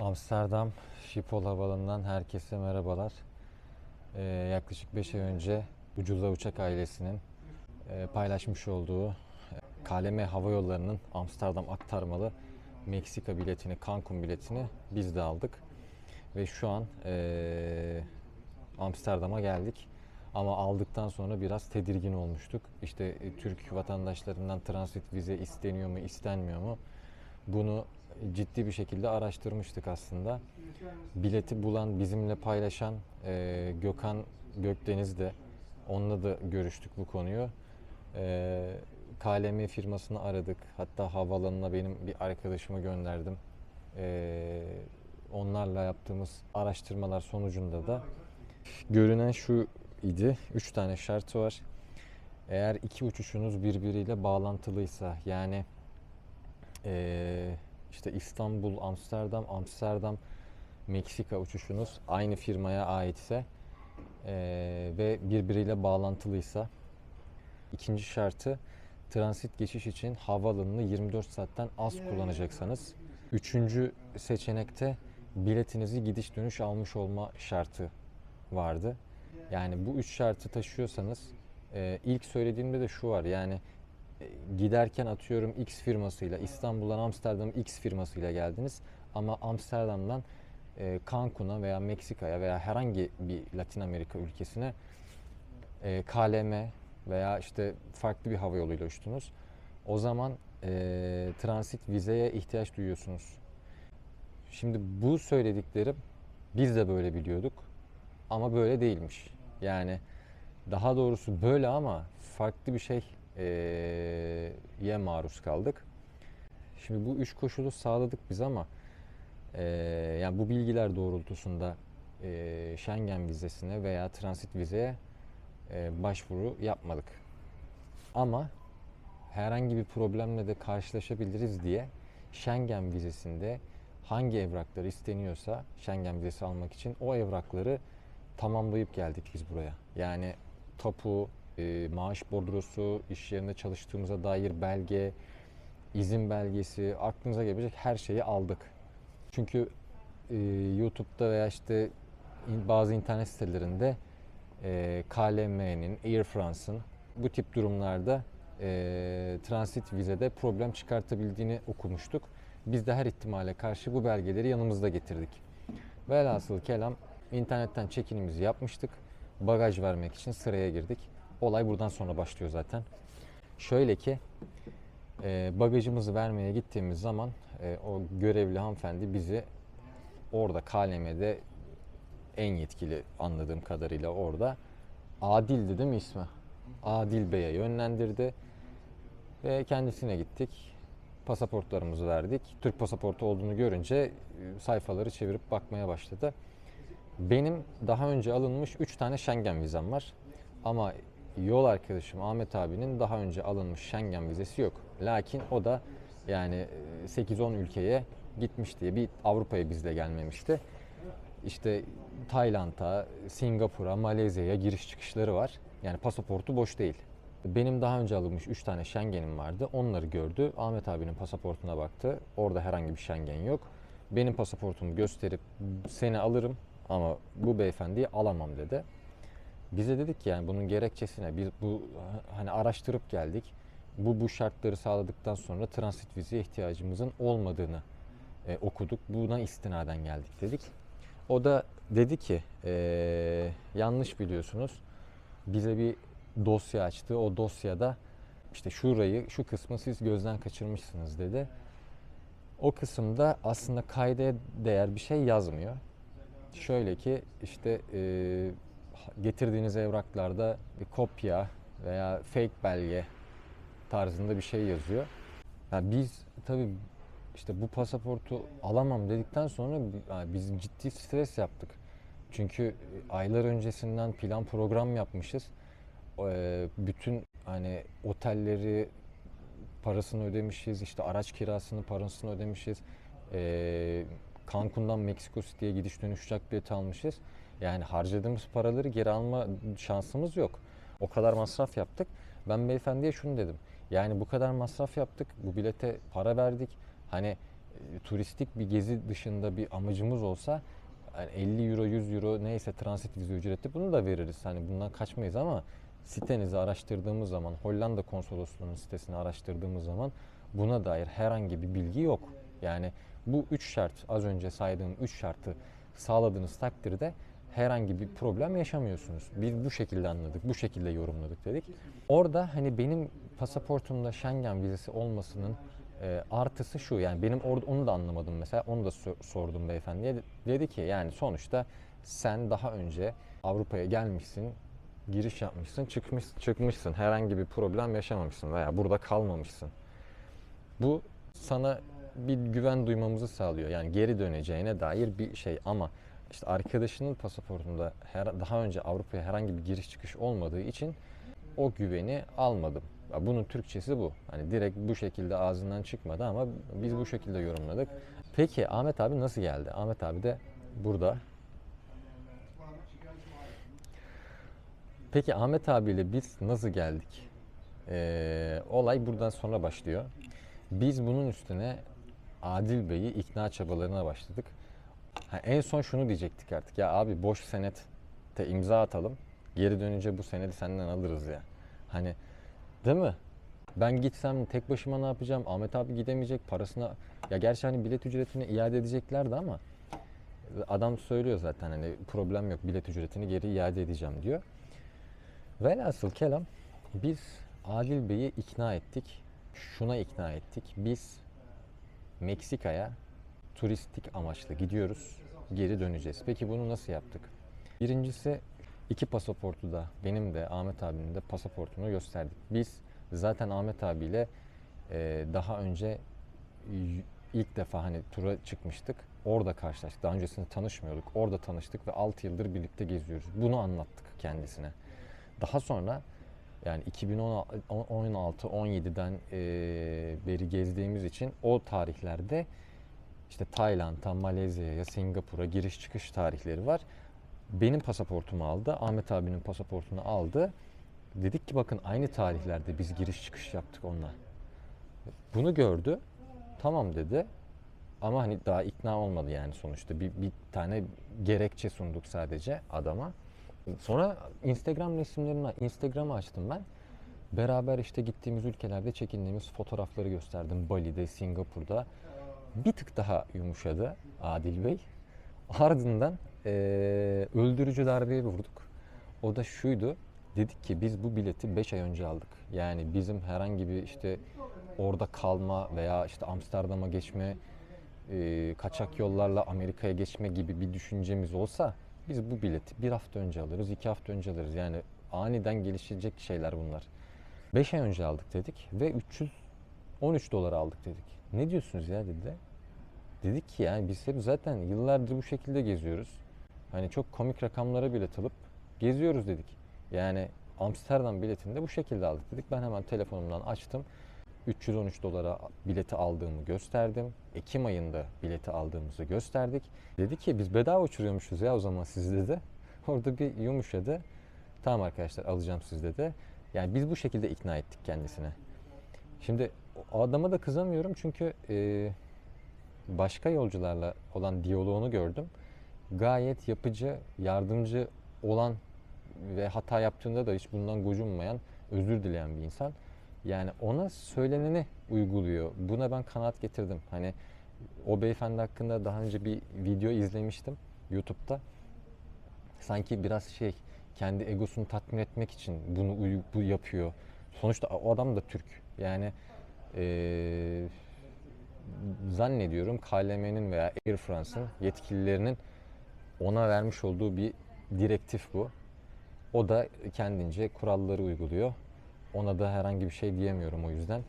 Amsterdam Schiphol Havaalanı'ndan herkese merhabalar. Ee, yaklaşık 5 ay önce Ucuza Uçak ailesinin e, paylaşmış olduğu e, KLM Hava Yolları'nın Amsterdam aktarmalı Meksika biletini, Cancun biletini biz de aldık. Ve şu an e, Amsterdam'a geldik. Ama aldıktan sonra biraz tedirgin olmuştuk. İşte e, Türk vatandaşlarından transit vize isteniyor mu, istenmiyor mu? Bunu ciddi bir şekilde araştırmıştık aslında. Bileti bulan, bizimle paylaşan e, Gökhan Gökdeniz de onunla da görüştük bu konuyu. E, KLM firmasını aradık. Hatta havaalanına benim bir arkadaşımı gönderdim. E, onlarla yaptığımız araştırmalar sonucunda da görünen şu idi. Üç tane şartı var. Eğer iki uçuşunuz birbiriyle bağlantılıysa yani eee, işte İstanbul, Amsterdam, Amsterdam, Meksika uçuşunuz aynı firmaya aitse eee, ve birbiriyle bağlantılıysa ikinci şartı transit geçiş için havaalanını 24 saatten az kullanacaksanız üçüncü seçenekte biletinizi gidiş dönüş almış olma şartı vardı. Yani bu üç şartı taşıyorsanız e, ilk söylediğimde de şu var yani e, giderken atıyorum X firmasıyla İstanbul'dan Amsterdam'a X firmasıyla geldiniz ama Amsterdam'dan e, Cancun'a veya Meksika'ya veya herhangi bir Latin Amerika ülkesine e, KLM veya işte farklı bir hava yoluyla uçtunuz. O zaman e, transit vizeye ihtiyaç duyuyorsunuz. Şimdi bu söylediklerim biz de böyle biliyorduk ama böyle değilmiş. Yani daha doğrusu böyle ama farklı bir şey ye maruz kaldık. Şimdi bu üç koşulu sağladık biz ama eee, yani bu bilgiler doğrultusunda eee, Schengen vizesine veya transit vizeye eee, başvuru yapmadık. Ama herhangi bir problemle de karşılaşabiliriz diye Schengen vizesinde hangi evraklar isteniyorsa Schengen vizesi almak için o evrakları tamamlayıp geldik biz buraya. Yani tapu, e, maaş bordrosu, iş yerinde çalıştığımıza dair belge, izin belgesi, aklınıza gelebilecek her şeyi aldık. Çünkü e, YouTube'da veya işte bazı internet sitelerinde e, KLM'nin, Air France'ın bu tip durumlarda e, transit vizede problem çıkartabildiğini okumuştuk. Biz de her ihtimale karşı bu belgeleri yanımızda getirdik. Velhasıl kelam internetten çekinimizi yapmıştık. Bagaj vermek için sıraya girdik. Olay buradan sonra başlıyor zaten. Şöyle ki e, bagajımızı vermeye gittiğimiz zaman e, o görevli hanımefendi bizi orada KLM'de en yetkili anladığım kadarıyla orada Adil'di değil mi ismi? Adil Bey'e yönlendirdi ve kendisine gittik. Pasaportlarımızı verdik. Türk pasaportu olduğunu görünce e, sayfaları çevirip bakmaya başladı. Benim daha önce alınmış 3 tane Schengen vizem var. Ama yol arkadaşım Ahmet abinin daha önce alınmış Schengen vizesi yok. Lakin o da yani e, 8-10 ülkeye gitmiş diye bir Avrupa'ya bizle gelmemişti. İşte Tayland'a, Singapur'a, Malezya'ya giriş çıkışları var. Yani pasaportu boş değil. Benim daha önce alınmış 3 tane Schengen'im vardı. Onları gördü. Ahmet abinin pasaportuna baktı. Orada herhangi bir Schengen yok. Benim pasaportumu gösterip seni alırım ama bu beyefendiyi alamam dedi. Bize dedik ki yani bunun gerekçesine biz bu hani araştırıp geldik. Bu bu şartları sağladıktan sonra transit vizeye ihtiyacımızın olmadığını e, okuduk. Buna istinaden geldik dedik. O da dedi ki "Ee, yanlış biliyorsunuz. Bize bir dosya açtı. O dosyada işte şurayı, şu kısmı siz gözden kaçırmışsınız dedi. O kısımda aslında kayda değer bir şey yazmıyor. Şöyle ki işte e, getirdiğiniz evraklarda bir kopya veya fake belge tarzında bir şey yazıyor. Ya biz tabii işte bu pasaportu alamam dedikten sonra yani biz ciddi stres yaptık. Çünkü e, aylar öncesinden plan program yapmışız. Eee, Bütün hani otelleri parasını ödemişiz, işte araç kirasını parasını ödemişiz. Eee Cancun'dan Meksiko City'ye gidiş dönüş uçak bileti almışız. Yani harcadığımız paraları geri alma şansımız yok. O kadar masraf yaptık. Ben beyefendiye şunu dedim. Yani bu kadar masraf yaptık, bu bilete para verdik. Hani e, turistik bir gezi dışında bir amacımız olsa yani 50 euro 100 euro neyse transit vize ücreti bunu da veririz. Hani bundan kaçmayız ama sitenizi araştırdığımız zaman Hollanda konsolosluğunun sitesini araştırdığımız zaman buna dair herhangi bir bilgi yok. Yani bu üç şart az önce saydığım üç şartı sağladığınız takdirde herhangi bir problem yaşamıyorsunuz. Biz bu şekilde anladık, bu şekilde yorumladık dedik. Orada hani benim pasaportumda Schengen vizesi olmasının e, artısı şu yani benim orada onu da anlamadım mesela onu da so- sordum beyefendiye dedi ki yani sonuçta sen daha önce Avrupa'ya gelmişsin giriş yapmışsın çıkmış çıkmışsın herhangi bir problem yaşamamışsın veya burada kalmamışsın bu sana bir güven duymamızı sağlıyor yani geri döneceğine dair bir şey ama işte arkadaşının pasaportunda her, daha önce Avrupa'ya herhangi bir giriş çıkış olmadığı için o güveni almadım. Bunun Türkçesi bu. Hani direkt bu şekilde ağzından çıkmadı ama biz bu şekilde yorumladık. Peki Ahmet abi nasıl geldi? Ahmet abi de burada. Peki Ahmet abiyle biz nasıl geldik? Ee, olay buradan sonra başlıyor. Biz bunun üstüne Adil Bey'i ikna çabalarına başladık. Ha, en son şunu diyecektik artık. Ya abi boş senette imza atalım. Geri dönünce bu senedi senden alırız ya. Hani değil mi? Ben gitsem tek başıma ne yapacağım? Ahmet abi gidemeyecek parasına. Ya gerçi hani bilet ücretini iade edeceklerdi ama adam söylüyor zaten hani problem yok bilet ücretini geri iade edeceğim diyor. Velhasıl kelam biz Adil Bey'i ikna ettik. Şuna ikna ettik. Biz Meksika'ya turistik amaçlı gidiyoruz. Geri döneceğiz. Peki bunu nasıl yaptık? Birincisi iki pasaportu da benim de Ahmet abinin de pasaportunu gösterdik. Biz zaten Ahmet abiyle e, daha önce ilk defa hani tura çıkmıştık. Orada karşılaştık. Daha öncesinde tanışmıyorduk. Orada tanıştık ve 6 yıldır birlikte geziyoruz. Bunu anlattık kendisine. Daha sonra yani 2016-17'den beri gezdiğimiz için o tarihlerde işte Tayland'a, Malezya'ya, Singapur'a giriş çıkış tarihleri var. Benim pasaportumu aldı, Ahmet abinin pasaportunu aldı. Dedik ki bakın aynı tarihlerde biz giriş çıkış yaptık onunla. Bunu gördü. Tamam dedi. Ama hani daha ikna olmadı yani sonuçta. Bir, bir tane gerekçe sunduk sadece adama. Sonra Instagram resimlerini Instagram'ı açtım ben. Beraber işte gittiğimiz ülkelerde çekindiğimiz fotoğrafları gösterdim. Bali'de, Singapur'da. Bir tık daha yumuşadı Adil Bey. Ardından eee, öldürücü darbeyi vurduk. O da şuydu. Dedik ki biz bu bileti 5 ay önce aldık. Yani bizim herhangi bir işte orada kalma veya işte Amsterdam'a geçme, eee, kaçak yollarla Amerika'ya geçme gibi bir düşüncemiz olsa biz bu bileti bir hafta önce alırız, iki hafta önce alırız. Yani aniden gelişecek şeyler bunlar. 5 ay önce aldık dedik ve 313 dolara aldık dedik. Ne diyorsunuz ya dedi. Dedik ki yani biz hep zaten yıllardır bu şekilde geziyoruz. Hani çok komik rakamlara bilet alıp geziyoruz dedik. Yani Amsterdam biletini de bu şekilde aldık dedik. Ben hemen telefonumdan açtım. 313 dolara bileti aldığımı gösterdim. Ekim ayında bileti aldığımızı gösterdik. Dedi ki biz bedava uçuruyormuşuz ya o zaman siz dedi. Orada bir yumuşadı. Tamam arkadaşlar alacağım siz dedi. Yani biz bu şekilde ikna ettik kendisine. Şimdi adama da kızamıyorum çünkü e, başka yolcularla olan diyaloğunu gördüm. Gayet yapıcı, yardımcı olan ve hata yaptığında da hiç bundan gocunmayan, özür dileyen bir insan. Yani ona söyleneni uyguluyor. Buna ben kanaat getirdim. Hani o beyefendi hakkında daha önce bir video izlemiştim YouTube'da. Sanki biraz şey kendi egosunu tatmin etmek için bunu bu yapıyor. Sonuçta o adam da Türk. Yani eee, zannediyorum KLM'nin veya Air France'ın yetkililerinin ona vermiş olduğu bir direktif bu. O da kendince kuralları uyguluyor. Ona da herhangi bir şey diyemiyorum o yüzden.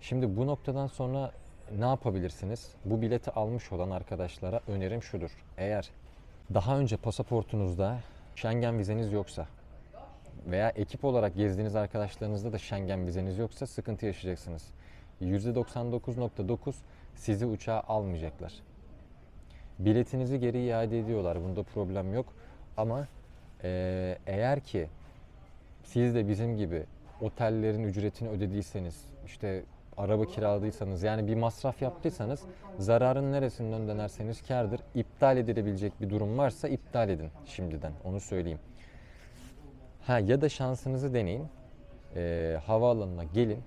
Şimdi bu noktadan sonra ne yapabilirsiniz? Bu bileti almış olan arkadaşlara önerim şudur. Eğer daha önce pasaportunuzda Schengen vizeniz yoksa veya ekip olarak gezdiğiniz arkadaşlarınızda da Schengen vizeniz yoksa sıkıntı yaşayacaksınız. %99.9 sizi uçağa almayacaklar. Biletinizi geri iade ediyorlar. Bunda problem yok. Ama eee, eğer ki siz de bizim gibi otellerin ücretini ödediyseniz, işte araba kiraladıysanız yani bir masraf yaptıysanız zararın neresinden dönerseniz kârdır. İptal edilebilecek bir durum varsa iptal edin şimdiden onu söyleyeyim. Ha ya da şansınızı deneyin. Ee, havaalanına gelin.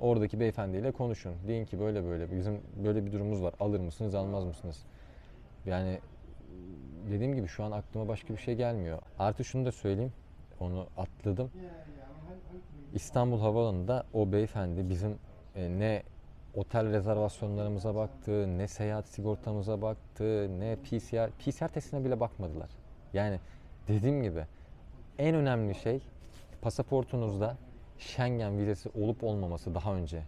Oradaki beyefendiyle konuşun. Deyin ki böyle böyle bizim böyle bir durumumuz var. Alır mısınız, almaz mısınız? Yani dediğim gibi şu an aklıma başka bir şey gelmiyor. Artı şunu da söyleyeyim. Onu atladım. İstanbul Havaalanı'nda o beyefendi bizim e, ne otel rezervasyonlarımıza baktı, ne seyahat sigortamıza baktı, ne PCR, PCR testine bile bakmadılar. Yani dediğim gibi en önemli şey pasaportunuzda Schengen vizesi olup olmaması daha önce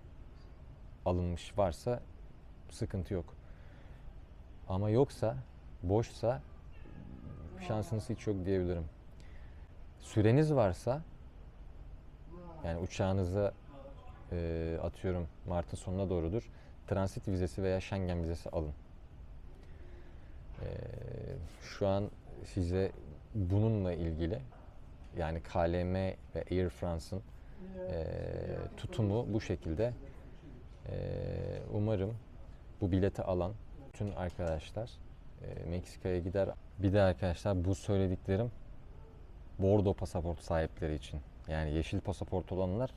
alınmış varsa sıkıntı yok. Ama yoksa, boşsa şansınız hiç yok diyebilirim. Süreniz varsa yani uçağınıza e, atıyorum Mart'ın sonuna doğrudur. Transit vizesi veya Schengen vizesi alın. E, şu an size bununla ilgili yani KLM ve Air France'ın e, tutumu bu şekilde. E, umarım bu bileti alan bütün arkadaşlar e, Meksika'ya gider. Bir de arkadaşlar bu söylediklerim Bordo pasaport sahipleri için. Yani yeşil pasaport olanlar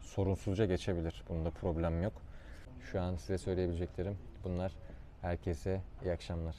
sorunsuzca geçebilir. Bunda problem yok. Şu an size söyleyebileceklerim bunlar. Herkese iyi akşamlar.